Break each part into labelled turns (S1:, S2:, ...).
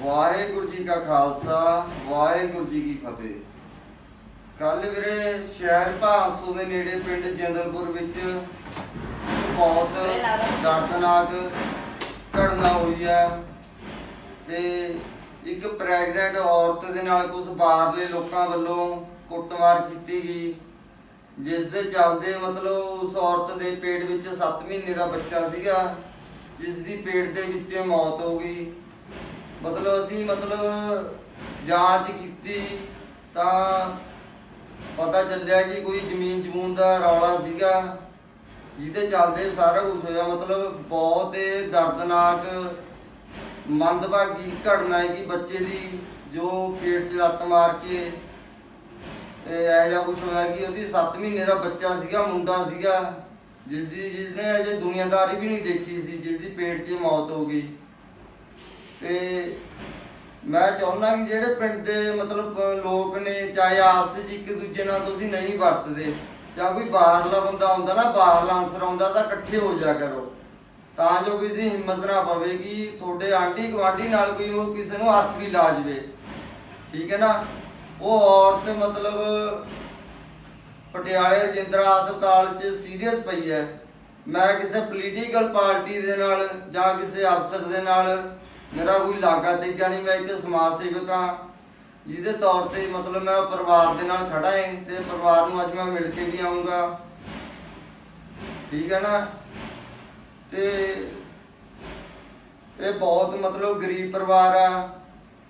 S1: ਵਾਹਿਗੁਰੂ ਜੀ ਕਾ ਖਾਲਸਾ, ਵਾਹਿਗੁਰੂ ਜੀ ਕੀ ਫਤਿਹ। ਕੱਲ ਵੀਰੇ ਸ਼ਹਿਰ ਭਾਂਸੂ ਦੇ ਨੇੜੇ ਪਿੰਡ ਜੰਗਲਪੁਰ ਵਿੱਚ ਬਹੁਤ ਦਰਦਨਾਕ ਘਟਨਾ ਹੋਈ ਆ ਤੇ ਇੱਕ ਪ੍ਰੈਗਨੈਂਟ ਔਰਤ ਦੇ ਨਾਲ ਕੁਝ ਬਾਹਰਲੇ ਲੋਕਾਂ ਵੱਲੋਂ ਕੁੱਟਮਾਰ ਕੀਤੀ ਗਈ, ਜਿਸ ਦੇ ਚੱਲਦੇ ਮਤਲਬ ਉਸ ਔਰਤ ਦੇ ਪੇਟ ਵਿੱਚ 7 ਮਹੀਨੇ ਦਾ ਬੱਚਾ ਸੀਗਾ ਜਿਸ ਦੀ ਪੇਟ ਦੇ ਵਿੱਚ ਮੌਤ ਹੋ ਗਈ। ਮਤਲਬ ਅਸੀਂ ਮਤਲਬ ਜਾਂਚ ਕੀਤੀ ਤਾਂ ਪਤਾ ਚੱਲਿਆ ਕਿ ਕੋਈ ਜ਼ਮੀਨ ਜਮੂਨ ਦਾ ਰੌਲਾ ਸੀਗਾ, ਜਿਹਦੇ ਚੱਲਦੇ ਸਾਰਾ ਕੁਝ ਹੋਇਆ। ਮਤਲਬ ਬਹੁਤ ਹੀ ਦਰਦਨਾਕ, ਮੰਦਭਾਗੀ ਘਟਨਾ ਹੈ ਕਿ ਬੱਚੇ ਦੀ ਜੋ ਪੇਟ 'ਚ ਲੱਤ ਮਾਰ ਕੇ ਇਹ ਇਹੋ ਜਿਹਾ ਕੁਝ ਹੋਇਆ ਕਿ ਉਹਦੀ 7 ਮਹੀਨੇ ਦਾ ਬੱਚਾ ਸੀਗਾ, ਮੁੰਡਾ ਸੀਗਾ ਜਿਸ ਦੀ ਜਿਸਨੇ ਅਜੇ ਦੁਨੀਆਦਾਰੀ ਵੀ ਨਹੀਂ ਦੇਖੀ ਸੀ ਜਿਸ ਦੀ ਪੇਟ 'ਚ ਮੌਤ ਹੋ ਗਈ। ਤੇ ਮੈਂ ਚਾਹੁੰਦਾ ਕਿ ਜਿਹੜੇ ਪਿੰਡ ਦੇ ਮਤਲਬ ਲੋਕ ਨੇ, ਚਾਹੇ ਆਪਸ ਵਿੱਚ ਇੱਕ ਦੂਜੇ ਨਾਲ ਤੁਸੀਂ ਨਹੀਂ ਵਰਤਦੇ, ਜਾਂ ਕੋਈ ਬਾਹਰਲਾ ਬੰਦਾ ਆਉਂਦਾ ਨਾ, ਬਾਹਰਲਾ ਆਨਸਰ ਆਉਂਦਾ, ਤਾਂ ਇਕੱਠੇ ਹੋ ਜਾ ਕਰੋ। ਤਾਂ ਜੋ ਕਿਸੇ ਦੀ ਹਿੰਮਤ ਨਾ ਪਵੇ ਕਿ ਤੁਹਾਡੇ ਆਂਢੀ ਗੁਆਂਢੀ ਨਾਲ ਕੋਈ ਉਹ ਕਿਸੇ ਨੂੰ ਹੱਥ ਵੀ ਲਾ ਜਵੇ। ਠੀਕ ਹੈ ਨਾ? ਉਹ ਔਰਤ ਮਤਲਬ ਪਟਿਆਲੇ ਰਜਿੰਦਰਾ ਹਸਪਤਾਲ 'ਚ ਸੀਰੀਅਸ ਪਈ ਹੈ। ਮੈਂ ਕਿਸੇ ਪੋਲੀਟੀਕਲ ਪਾਰਟੀ ਦੇ ਨਾਲ ਜਾਂ ਕਿਸੇ ਅਫਸਰ ਦੇ ਨਾਲ ਮੇਰਾ ਕੋਈ ਲਾਗਾ ਦੇਗਾ ਨਹੀਂ, ਮੈਂ ਇੱਕ ਸਮਾਜ ਸੇਵਕ ਹਾਂ, ਜਿਹਦੇ ਤੌਰ ਤੇ ਮਤਲਬ ਮੈਂ ਪਰਿਵਾਰ ਦੇ ਨਾਲ ਖੜਾ ਹਾਂ ਤੇ ਪਰਿਵਾਰ ਨੂੰ ਅੱਜ ਮੈਂ ਮਿਲ ਕੇ ਵੀ ਆਉਂਗਾ ਠੀਕ ਹੈ ਨਾ? ਤੇ ਇਹ ਬਹੁਤ ਮਤਲਬ ਗਰੀਬ ਪਰਿਵਾਰ ਆ,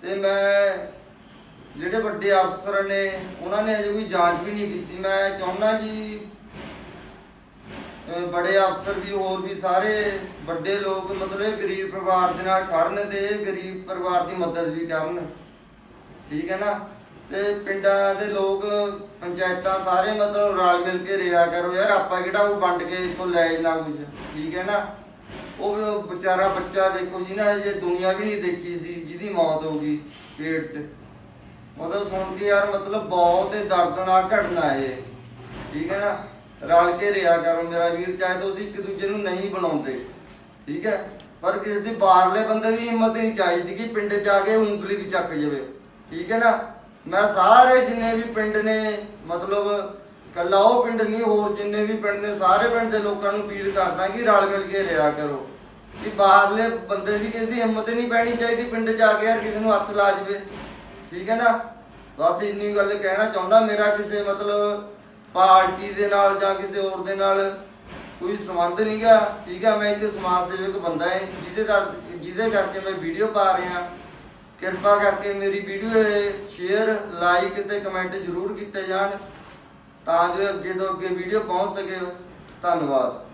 S1: ਤੇ ਮੈਂ ਜਿਹੜੇ ਵੱਡੇ ਅਫਸਰ ਨੇ, ਉਹਨਾਂ ਨੇ ਅਜੇ ਕੋਈ ਜਾਂਚ ਵੀ ਨਹੀਂ ਕੀਤੀ। ਮੈਂ ਚਾਹੁੰਦਾ ਜੀ ਬੜੇ ਅਫਸਰ ਵੀ, ਹੋਰ ਵੀ ਸਾਰੇ ਵੱਡੇ ਲੋਕ ਮਤਲਬ ਇਹ ਗਰੀਬ ਪਰਿਵਾਰ ਦੇ ਨਾਲ ਖੜਨ ਤੇ ਗਰੀਬ ਪਰਿਵਾਰ ਦੀ ਮਦਦ ਵੀ ਕਰਨ। ਠੀਕ ਹੈ ਨਾ? ਤੇ ਪਿੰਡਾਂ ਦੇ ਲੋਕ, ਪੰਚਾਇਤਾਂ ਸਾਰੇ ਮਤਲਬ ਰਲ ਮਿਲ ਕੇ ਰਿਹਾ ਕਰੋ, ਯਾਰ ਆਪਾਂ ਕਿਹੜਾ ਉਹ ਵੰਡ ਕੇ ਇੱਥੋਂ ਲੈ ਜਾਣਾ ਕੁਝ ਠੀਕ ਹੈ ਨਾ? ਉਹ ਵੀ ਵਿਚਾਰਾ ਬੱਚਾ ਦੇਖੋ ਜੀ ਨਾ ਜੇ ਦੁਨੀਆ ਵੀ ਨਹੀਂ ਦੇਖੀ ਸੀ, ਜਿਹਦੀ ਮੌਤ ਹੋ ਗਈ ਪੇਟ 'ਚ। ਮਤਲਬ ਸੁਣ ਕੇ ਯਾਰ ਮਤਲਬ ਬਹੁਤ ਹੀ ਦਰਦਨਾਕ ਘਟਨਾ ਹੈ ਠੀਕ ਹੈ ਨਾ? ਰਲ ਕੇ ਰਿਹਾ ਕਰੋ, ਮੇਰਾ ਵੀਰ ਚਾਹੇ ਤੁਸੀਂ ਇੱਕ ਦੂਜੇ ਨੂੰ ਨਹੀਂ ਬੁਲਾਉਂਦੇ, ਠੀਕ ਹੈ? ਪਰ ਕਿਸੇ ਦੀ ਬਾਹਰਲੇ ਬੰਦੇ ਦੀ ਹਿੰਮਤ ਨਹੀਂ ਚਾਹੀਦੀ ਕਿ ਪਿੰਡ 'ਚ ਆ ਕੇ ਉਂਗਲੀ ਵੀ ਚੱਕ ਜਾਵੇ, ਠੀਕ ਹੈ ਨਾ? ਮੈਂ ਸਾਰੇ ਜਿੰਨੇ ਵੀ ਪਿੰਡ ਨੇ, ਮਤਲਬ ਕੱਲਾ ਉਹ ਪਿੰਡ ਨਹੀਂ, ਹੋਰ ਜਿੰਨੇ ਵੀ ਪਿੰਡ ਨੇ, ਸਾਰੇ ਪਿੰਡ ਦੇ ਲੋਕਾਂ ਨੂੰ ਅਪੀਲ ਕਰਦਾ ਕਿ ਰਲ ਮਿਲ ਕੇ ਰਿਹਾ ਕਰੋ, ਕਿ ਬਾਹਰਲੇ ਬੰਦੇ ਦੀ ਕਿਸੇ ਦੀ ਹਿੰਮਤ ਨਹੀਂ ਪੈਣੀ ਚਾਹੀਦੀ ਪਿੰਡ 'ਚ ਆ ਕੇ ਯਾਰ ਕਿਸੇ ਨੂੰ ਹੱਥ ਲਾ ਜਾਵੇ, ਠੀਕ ਹੈ ਨਾ? ਬਸ ਇੰਨੀ ਗੱਲ ਕਹਿਣਾ ਚਾਹੁੰਦਾ, ਮੇਰਾ ਕਿਸੇ ਮਤਲਬ ਪਾਰਟੀ ਦੇ ਨਾਲ ਜਾਂ ਕਿਸੇ ਹੋਰ ਦੇ ਨਾਲ ਕੋਈ ਸੰਬੰਧ ਨਹੀਂਗਾ ਠੀਕ ਹੈ ਮੈਂ ਇੱਕ ਸਮਾਜ ਸੇਵਕ ਬੰਦਾ ਹਾਂ ਜਿਹਦੇ ਦਰ, ਜਿਹਦੇ ਕਰਕੇ ਮੈਂ ਵੀਡੀਓ ਪਾ ਰਿਹਾ। ਕਿਰਪਾ ਕਰਕੇ ਮੇਰੀ ਵੀਡੀਓ ਸ਼ੇਅਰ ਲਾਈਕ ਤੇ ਕਮੈਂਟ ਜ਼ਰੂਰ ਕੀਤੇ ਜਾਣ, ਤਾਂ ਜੋ ਅੱਗੇ ਤੋਂ ਅੱਗੇ ਵੀਡੀਓ ਪਹੁੰਚ ਸਕੇ। ਧੰਨਵਾਦ।